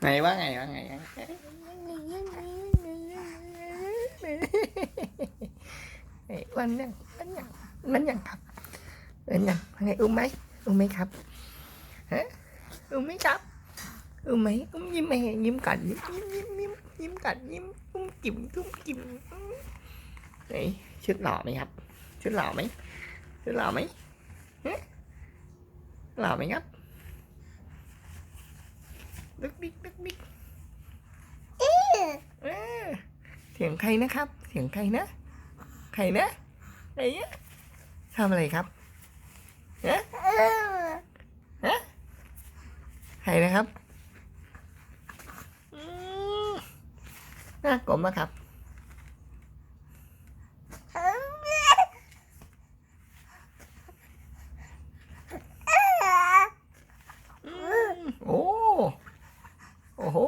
ไหนว่าไงว่าไงไอ้ยวันยังมันยังมันยังครับมันยังว่าไงอุ้มไหมอุ้มไหมครับฮะอุ้มไหมครับอุ้มไหมอุ้มยิ้มไหมยิ้มกัดยิ้มยิ้มยิ้มยิ้มยิ้มกัดยิ้มอุ้มจิ้มอุ้มจิ้มไหนชุดหล่อไหมครับชุดหล่อไหมชุดหล่อไหมฮะหล่อไหมครับ ดึกดิกดึกดิกเออเสียงใครนะครับ เสียงใครนะ ใครนะใครเนี่ยทำอะไรครับฮะฮะใครนะครับอืมน่ากลมนะครับอืมโอ้ โอ้โห